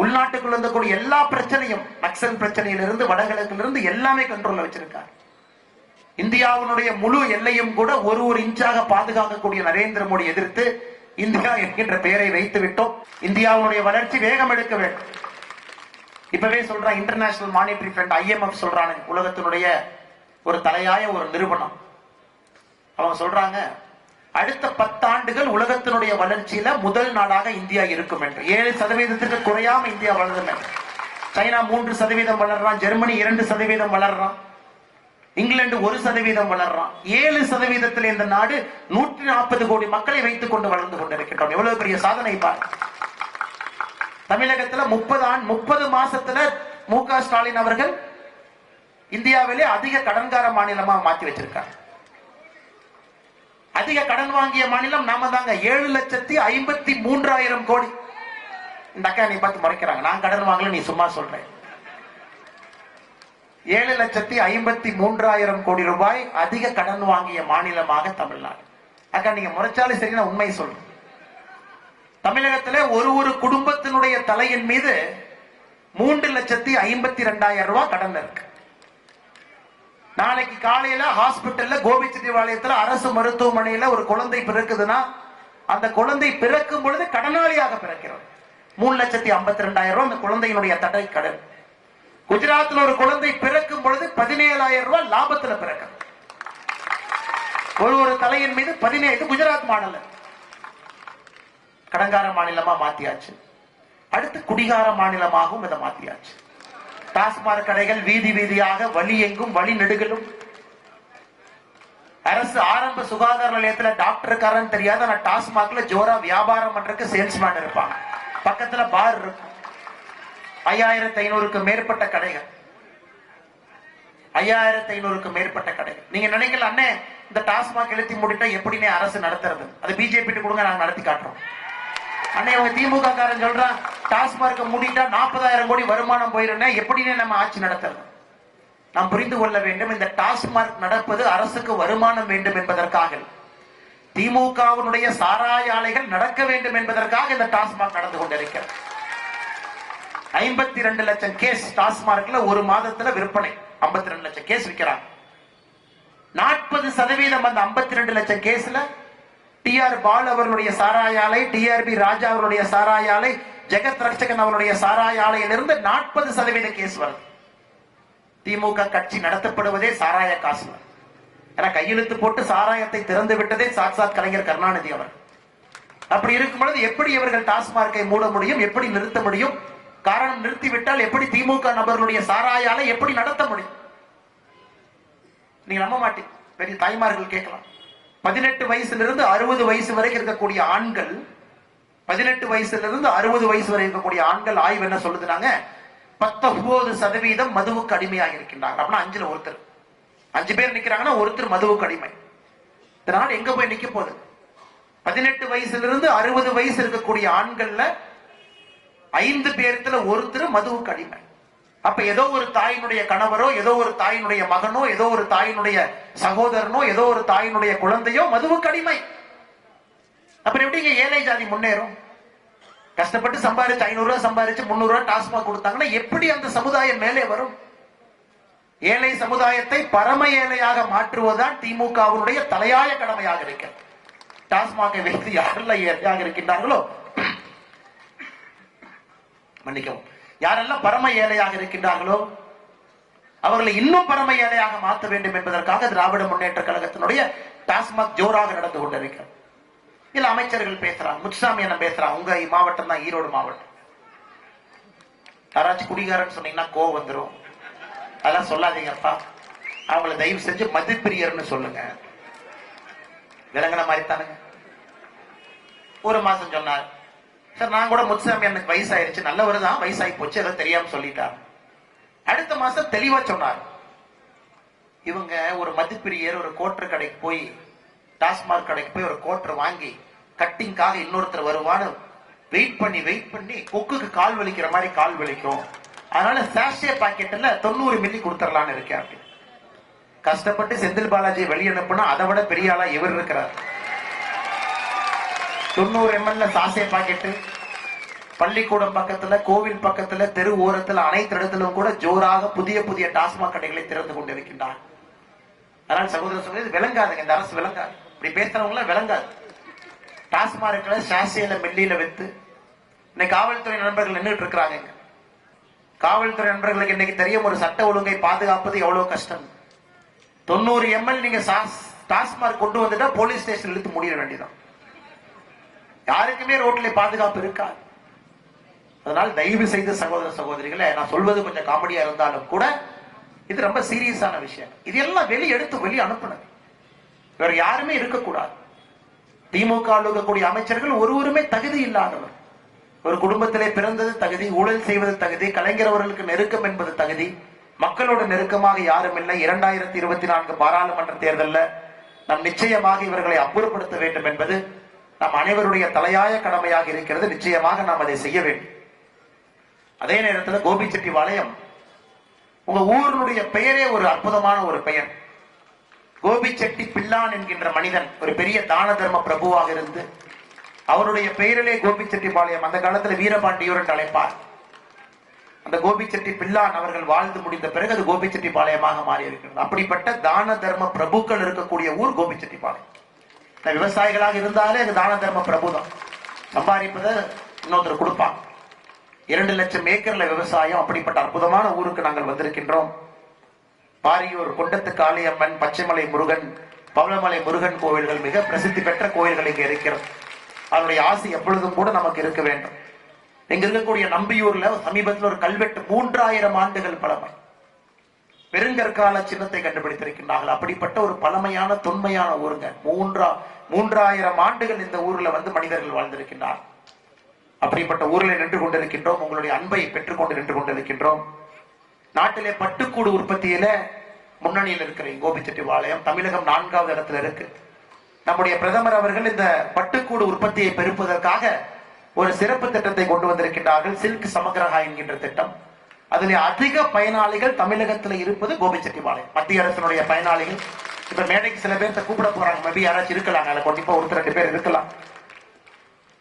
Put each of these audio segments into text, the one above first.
உள்நாட்டுக்குள்ள இருந்தக்கூடிய எல்லா பிரச்சனையும் நக்சல் பிரச்சனையிலிருந்து வடகிழக்கிலிருந்து எல்லாமே கண்ட்ரோல்ல வச்சிருக்கார். இந்தியாவினுடைய முழு எல்லையும் கூட ஒரு ஒரு இன்ச்சாக பாதுகாக்கக்கூடிய நரேந்திர மோடி எதிர்த்து இந்தியா என்கின்ற பெயரை வைத்து விட்டோம். இந்தியாவுடைய வளர்ச்சி வேகம் எடுக்க வேண்டும். இப்பவே சொல்றான் இன்டர்நேஷனல் மானிட்டரி ஃபண்ட் ஐஎம்எஃப் சொல்றானு உலகத்தினுடைய ஒரு தலையாய ஒரு நிறுவனம். அவங்க சொல்றாங்க அடுத்த பத்தாண்டுகள் உலகத்தினுடைய வளர்ச்சியில முதல் நாடாக இந்தியா இருக்கும் என்று. ஏழு சதவீதத்திற்கு குறையாம இந்தியா வளரும் என்று. சைனா மூன்று சதவீதம் வளர்றான் ஜெர்மனி இரண்டு சதவீதம் வளர்றான் இங்கிலாந்து ஒரு சதவீதம் வளர்றான். ஏழு சதவீதத்தில் இந்த நாடு நூற்றி நாற்பது கோடி மக்களை வைத்துக் கொண்டு வளர்ந்து கொண்டிருக்கின்றோம். எவ்வளவு பெரிய சாதனை பாரு. தமிழகத்துல முப்பது ஆண் முப்பது மாசத்துல மு க ஸ்டாலின் அவர்கள் இந்தியாவிலே அதிக கடன்கார மாநிலமா மாற்றி வச்சிருக்காங்க அதிக கடன் வாங்கிய மாநிலம் நாம தாங்க ஏழு லட்சத்தி ஐம்பத்தி மூன்றாயிரம் கோடி. இந்த அக்கா நீ பார்த்து முறைக்கிறாங்க. நான் கடன் வாங்கல நீ சும்மா சொல்றேன் ஏழு லட்சத்தி ஐம்பத்தி மூன்றாயிரம் கோடி ரூபாய் அதிக கடன் வாங்கிய மாநிலமாக தமிழ்நாடு. அக்கா நீங்க முறைச்சாலும் சரி நான் உண்மை சொல்றேன். தமிழகத்தில் ஒரு ஒரு குடும்பத்தினுடைய தலையின் மீது மூன்று லட்சத்தி ஐம்பத்தி ரெண்டாயிரம் ரூபாய் கடன் இருக்கு. நாளைக்கு காலையில ஹாஸ்பிட்டல்ல கோபிச்செட்டிவாளையத்துல அரசு மருத்துவமனையில ஒரு குழந்தை பிறக்குதுன்னா அந்த குழந்தை பிறக்கும் பொழுது கடனாளியாக பிறக்கிறது. மூணு லட்சத்தி ஐம்பத்தி ரெண்டாயிரம் ரூபாய் அந்த குழந்தையினுடைய தடை கடன். குஜராத்ல ஒரு குழந்தை பிறக்கும் பொழுது பதினேழாயிரம் ரூபாய் லாபத்துல பிறக்கும். ஒரு ஒரு தலையின் மீது பதினேழு குஜராத் மாநிலம் கடங்கார மாநிலமா மாத்தியாச்சு. அடுத்து குடிகார மாநிலமாகவும் இதை மாத்தியாச்சு. டாஸ்மாக் கடைகள் வீதி வீதியாக வழி எங்கும் வழி நெடுகளும் அரசு ஆரம்ப சுகாதார நிலையத்துல டாக்டருக்காரன்னு தெரியாத நான் டாஸ்மாக்ல ஜோரா வியாபாரம் பண்றதுக்கு சேல்ஸ்மேன் இருப்பாங்க. பக்கத்துல பார் இருக்கும். ஐயாயிரத்தி ஐநூறுக்கு மேற்பட்ட கடைகள். ஐயாயிரத்தி ஐநூறுக்கு மேற்பட்ட கடைகள். நீங்க நினைக்கல அண்ணே இந்த டாஸ்மாக் எழுத்தி முடிட்டா எப்படினே அரசு நடத்துறது? அது பிஜேபி கொடுங்க நாங்க நடத்தி காட்டுறோம். அண்ணே உங்க திமுக காரன் சொல்றான் டாஸ்மார்க்க மூடிட்டா நாற்பதாயிரம் கோடி வருமானம் போயிருந்தா எப்படின்னு நம்ம ஆட்சி நடத்துறது நாம் புரிந்து கொள்ள வேண்டும் இந்த டாஸ்மார்க் நடப்பது அரசுக்கு வருமானம் வேண்டும் என்பதற்காக. திமுகவினுடைய சாராய ஆலைகள் நடக்க வேண்டும் என்பதற்காக இந்த டாஸ்மாக் நடந்து கொண்டிருக்கிறது. ஐம்பத்தி ரெண்டு லட்சம் கேஸ் டாஸ்மார்க்ல ஒரு மாதத்துல விற்பனை. 52 ரெண்டு லட்சம் கேஸ் விற்கிறாங்க நாற்பது சதவீதம் அந்த 52 ரெண்டு லட்சம் கேஸ்ல டி ஆர் பால் அவர்களுடைய சாராய ஆலை டிஆர்பி ராஜா அவருடைய சாராய ஆலை ஜெகத் ரட்சகன் அவருடைய சாராய ஆலையிலிருந்து நாற்பது சதவீத கேஸ் வருது. திமுக கட்சி நடத்தப்படுவதே சாராய காசு. ஏன்னா கையெழுத்து போட்டு சாராயத்தை திறந்து விட்டதே சாட்சாத் கலைஞர் கருணாநிதி அவர் அப்படி இருக்கும் பொழுது எப்படி இவர்கள் டாஸ்மார்க்கை மூட முடியும் எப்படி நிறுத்த முடியும் காரணம் நிறுத்திவிட்டால் எப்படி திமுக நபர்களுடைய சாராய ஆலை எப்படி நடத்த முடியும்? நீங்க நம்ப மாட்டீங்க. பெரிய தாய்மார்கள் கேட்கலாம். பதினெட்டு வயசுல இருந்து அறுபது வயசு வரைக்கும் இருக்கக்கூடிய ஆண்கள் பதினெட்டு வயசுல இருந்து அறுபது வயசு வரை இருக்கக்கூடிய ஆண்கள் ஆய்வு என்ன சொல்லுதுனாங்க? பத்தொன்பது சதவீதம் மதுவுக்கு அடிமையாக இருக்கின்றாங்க அப்படின்னா அஞ்சுல ஒருத்தர். அஞ்சு பேர் நிக்கிறாங்கன்னா ஒருத்தர் மதுவுக்கு அடிமை. இதனால எங்க போய் நிக்க போகுது? பதினெட்டு வயசுல இருந்து அறுபது வயசு இருக்கக்கூடிய ஆண்கள்ல ஐந்து பேர்த்துல ஒருத்தர் மதுவுக்கு அடிமை. அப்ப ஏதோ ஒரு தாயினுடைய கணவரோ ஏதோ ஒரு தாயினுடைய மகனோ ஏதோ ஒரு தாயினுடைய சகோதரனோ ஏதோ ஒரு தாயினுடைய குழந்தையோ மதுவுக்கு அடிமை. அப்புறம் எப்படிங்க ஏழை ஜாதி முன்னேறும்? கஷ்டப்பட்டு சம்பாரிச்சு ஐநூறு ரூபாய் சம்பாரிச்சு முன்னூறு ரூபாய் டாஸ்மாக் கொடுத்தாங்கன்னா எப்படி அந்த சமுதாயம் மேலே வரும்? ஏழை சமுதாயத்தை பரம ஏழையாக மாற்றுவதுதான் திமுகவுடைய தலையாய கடமையாக இருக்கிறது. டாஸ்மாகை வைத்து யாரெல்லாம் ஏழையாக இருக்கின்றார்களோ? மன்னிக்கவும். யாரெல்லாம் பரம ஏழையாக இருக்கின்றார்களோ? அவர்களை இன்னும் பரம ஏழையாக மாற்ற வேண்டும் என்பதற்காக திராவிட முன்னேற்ற கழகத்தினுடைய டாஸ்மாக் ஜோராக நடந்து கொண்டிருக்கிறது. இல்ல அமைச்சர்கள் பேசுறாங்க முத்துசாமி என்ன பேசுறான் உங்க மாவட்டம் தான் ஈரோடு மாவட்டம். யாராச்சும் குடிகாரன்னு சொன்னீங்கன்னா கோவம் வந்துடும் அதெல்லாம் சொல்லாதீங்கப்பா. அவங்கள தயவு செஞ்சு மதிப்பிரியர்னு சொல்லுங்க. விலங்கின மாதிரி தானுங்க. ஒரு மாசம் சொன்னார் சார் நான் கூட முத்துசாமி எனக்கு வயசாயிருச்சு நல்லவர் தான் வயசாகி போச்சு ஏதோ தெரியாம சொல்லிட்டார். அடுத்த மாசம் தெளிவா சொன்னார். இவங்க ஒரு மதிப்பிரியர் ஒரு கோட்டர் கடைக்கு போய் டாஸ்மாக் கடைக்கு போய் ஒரு கோட்டர் வாங்கி கட்டிங்காக இன்னொருத்தர் வருவான்னு வெயிட் பண்ணி வெயிட் பண்ணி கொக்குக்கு கால் வலிக்கிற மாதிரி கால் வலிக்கும். அதனால சாஷே பாக்கெட்ல தொண்ணூறு மில்லி கொடுத்துடலான்னு இருக்கேன் அப்படி. கஷ்டப்பட்டு செந்தில் பாலாஜி வெளிய அனுப்புனா அதை விட பெரிய ஆளா இவர் இருக்கிறார். தொண்ணூறு எம்எல்ல சாசே பாக்கெட்டு பள்ளிக்கூடம் பக்கத்துல கோவில் பக்கத்துல தெரு ஓரத்துல அனைத்து இடத்திலும் கூட ஜோராக புதிய புதிய டாஸ்மாக் கடைகளை திறந்து கொண்டிருக்கின்றார். அதனால் சகோதர சகோதரி விளங்காதுங்க இந்த அரசு விளங்காது. இப்படி பேசுறவங்க விளங்காது. டாஸ்மார்க்ல சாசியில மெல்லியில வைத்து இன்னைக்கு காவல்துறை நண்பர்கள் நின்றுட்டு இருக்கிறாங்க காவல்துறை நண்பர்களுக்கு இன்னைக்கு தெரியும் ஒரு சட்ட ஒழுங்கை பாதுகாப்பது எவ்வளவு கஷ்டம். தொண்ணூறு எம்எல் நீங்க சாஸ்- டாஸ்மாக் கொண்டு வந்துட்டா போலீஸ் ஸ்டேஷன் இழுத்து முடிய வேண்டியதான் யாருக்குமே ரோட்ல பாதுகாப்பு இருக்காது அதனால் தயவு செய்து சகோதர சகோதரிகளை நான் சொல்வது கொஞ்சம் காமெடியா இருந்தாலும் கூட இது ரொம்ப சீரியஸான விஷயம். இது எல்லாம் வெளியே எடுத்து வெளியே அனுப்பணும் வேற யாருமே இருக்கக்கூடாது. திமுக இருக்கக்கூடிய அமைச்சர்கள் ஒருவருமே தகுதி இல்லாதவர். ஒரு குடும்பத்திலே பிறந்தது தகுதி ஊழல் செய்வது தகுதி கலைஞர் அவர்களுக்கு நெருக்கம் என்பது தகுதி. மக்களோட நெருக்கமாக யாரும் இல்லை. இரண்டாயிரத்தி இருபத்தி நான்கு பாராளுமன்ற தேர்தலில் நாம் நிச்சயமாக இவர்களை அப்புறப்படுத்த வேண்டும் என்பது நம் அனைவருடைய தலையாய கடமையாக இருக்கிறது. நிச்சயமாக நாம் அதை செய்ய வேண்டும். அதே நேரத்தில் கோபிச்செட்டிபாளையம் உங்க ஊருடைய பெயரே ஒரு அற்புதமான ஒரு பெயர். கோபிச்செட்டி பில்லான் என்கின்ற மனிதன் ஒரு பெரிய தான தர்ம பிரபுவாக இருந்து அவருடைய பெயரிலே கோபிச்செட்டிப்பாளையம் அந்த காலத்துல வீரபாண்டியூர் என்று அழைப்பார். அந்த கோபிச்செட்டி பில்லான் அவர்கள் வாழ்ந்து முடிந்த பிறகு அது கோபிச்செட்டிப்பாளையமாக மாறி இருக்கிறது அப்படிப்பட்ட தான தர்ம பிரபுக்கள் இருக்கக்கூடிய ஊர் கோபிச்செட்டிப்பாளையம் இந்த விவசாயிகளாக இருந்தாலே அது தான தர்ம பிரபு தான் சம்பாதிப்பதை இன்னொருத்தர் கொடுப்பாங்க. இரண்டு லட்சம் ஏக்கர்ல விவசாயம் அப்படிப்பட்ட அற்புதமான ஊருக்கு நாங்கள் வந்திருக்கின்றோம். பாரியூர் குண்டத்து காளியம்மன் பச்சைமலை முருகன் பவளமலை முருகன் கோவில்கள் மிக பிரசித்தி பெற்ற கோவில்கள் இங்கே இருக்கிறது. அதனுடைய ஆசை எப்பொழுதும் கூட நமக்கு இருக்க வேண்டும். இங்க இருக்கக்கூடிய நம்பியூர்ல சமீபத்தில் ஒரு கல்வெட்டு மூன்றாயிரம் ஆண்டுகள் பழமை. பெருங்கற்கால சின்னத்தை கண்டுபிடித்திருக்கின்றார்கள். அப்படிப்பட்ட ஒரு பழமையான தொன்மையான ஊருங்க. மூன்றா மூன்றாயிரம் ஆண்டுகள் இந்த ஊர்ல வந்து மனிதர்கள் வாழ்ந்திருக்கின்றார் அப்படிப்பட்ட ஊரில் நின்று கொண்டிருக்கின்றோம். உங்களுடைய அன்பை பெற்றுக்கொண்டு நின்று கொண்டிருக்கின்றோம். நாட்டிலே பட்டுக்கூடு உற்பத்தியில முன்னணியில் இருக்கிற கோபிச்செட்டிபாளையம் தமிழகம் நான்காவது இடத்துல இருக்கு. நம்முடைய பிரதமர் அவர்கள் இந்த பட்டுக்கூடு உற்பத்தியை பெருப்பதற்காக ஒரு சிறப்பு திட்டத்தை கொண்டு வந்திருக்கின்றார்கள். சில்க் சமகிரகா என்கின்ற திட்டம். அதில் அதிக பயனாளிகள் தமிழகத்தில் இருப்பது கோபிச்செட்டிபாளையம் மத்திய அரசினுடைய பயனாளிகள். இப்ப மேடைக்கு சில பேர்த்த கூப்பிட போறாங்க. மேபி யாராச்சும் இருக்கலாம். அதில் கண்டிப்பா ஒருத்தர் ரெண்டு பேர் இருக்கலாம்.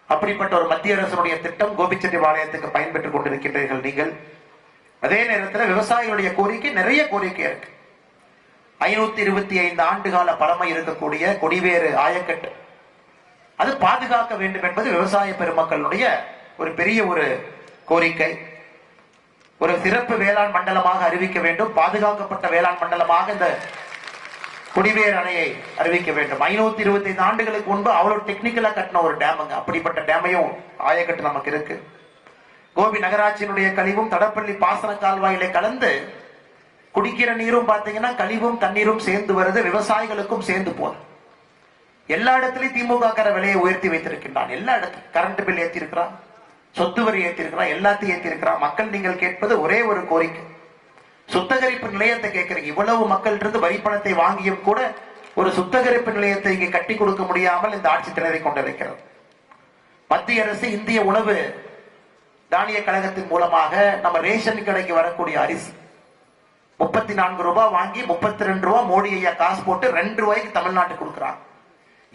அப்படிப்பட்ட ஒரு மத்திய அரசுடைய திட்டம் கோபிச்செட்டிபாளையத்துக்கு பயன்பெற்றுக் கொண்டிருக்கின்றீர்கள் நீங்கள். அதே நேரத்தில் விவசாயிகளுடைய கோரிக்கை நிறைய கோரிக்கை இருக்கு. ஐநூத்தி இருபத்தி ஐந்து ஆண்டு கால பழமை இருக்கக்கூடிய கொடிவேறு ஆயக்கட்டு. அது பாதுகாக்க வேண்டும் என்பது விவசாய பெருமக்களுடைய ஒரு பெரிய ஒரு கோரிக்கை. ஒரு சிறப்பு வேளாண் மண்டலமாக அறிவிக்க வேண்டும். பாதுகாக்கப்பட்ட வேளாண் மண்டலமாக இந்த குடிவேர் அணையை அறிவிக்க வேண்டும். ஐநூத்தி இருபத்தி ஐந்து ஆண்டுகளுக்கு முன்பு அவ்வளவு டெக்னிக்கலா கட்டின ஒரு டேமுங்க அப்படிப்பட்ட டேமையும் ஆயக்கட்டு நமக்கு இருக்கு. கோபி நகராட்சியினுடைய கழிவும் தடப்பள்ளி பாசன கால்வாயிலே கலந்து குடிக்கிற நீரும் பாத்தீங்கன்னா கழிவும் தண்ணீரும் சேர்ந்து வருது விவசாயிகளுக்கும் சேர்ந்து போகுது. எல்லா இடத்துலயும் திமுக கார விலையை உயர்த்தி வைத்திருக்கின்றான். எல்லா இடத்துலயும். கரண்ட் பில் ஏத்தி இருக்கிறான் சொத்து வரி ஏத்தி இருக்கிறான் எல்லாத்தையும் ஏத்தி இருக்கிறான் மக்கள் நீங்கள் கேட்பது ஒரே ஒரு கோரிக்கை. சுத்தகரிப்பு நிலையத்தை கேட்கிறீங்க. இவ்வளவு மக்கள் இருந்து வரி பணத்தை வாங்கியும் கூட ஒரு சுத்தகரிப்பு நிலையத்தை இங்கே கட்டி கொடுக்க முடியாமல் இந்த ஆட்சி திணறிக் கொண்டிருக்கிறது. மத்திய அரசு இந்திய உணவு தானிய கழகத்தின் மூலமாக நம்ம ரேஷன் கடைக்கு வரக்கூடிய அரிசி. முப்பத்தி நான்கு ரூபாய் வாங்கி முப்பத்தி ரெண்டு ரூபாய் மோடி ஐயா காசு போட்டு ரெண்டு ரூபாய்க்கு தமிழ்நாட்டுக்கு கொடுக்குறாங்க.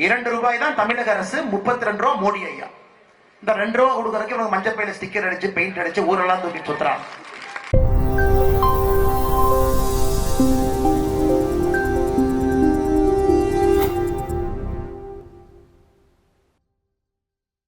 இரண்டு ரூபாய் தான் தமிழக அரசு முப்பத்தி ரெண்டு ரூபாய் மோடி ஐயா. இந்த ரெண்டு ரூபாய் கொடுக்கறதுக்கு இவங்க மஞ்சள் பையில ஸ்டிக்கர் அடிச்சு பெயிண்ட் அடிச்சு ஊரெல்லாம் தூக்கி சுத்துறாங்க.